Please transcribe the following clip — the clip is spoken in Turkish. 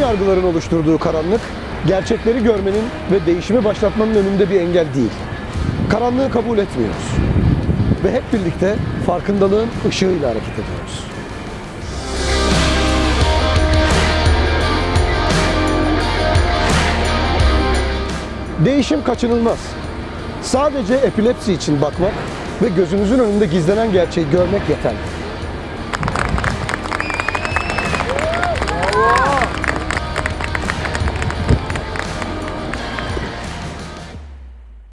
Yargıların oluşturduğu karanlık, gerçekleri görmenin ve değişimi başlatmanın önünde bir engel değil. Karanlığı kabul etmiyoruz. Ve hep birlikte farkındalığın ışığıyla hareket ediyoruz. Değişim kaçınılmaz. Sadece epilepsi için bakmak ve gözünüzün önünde gizlenen gerçeği görmek yeterli.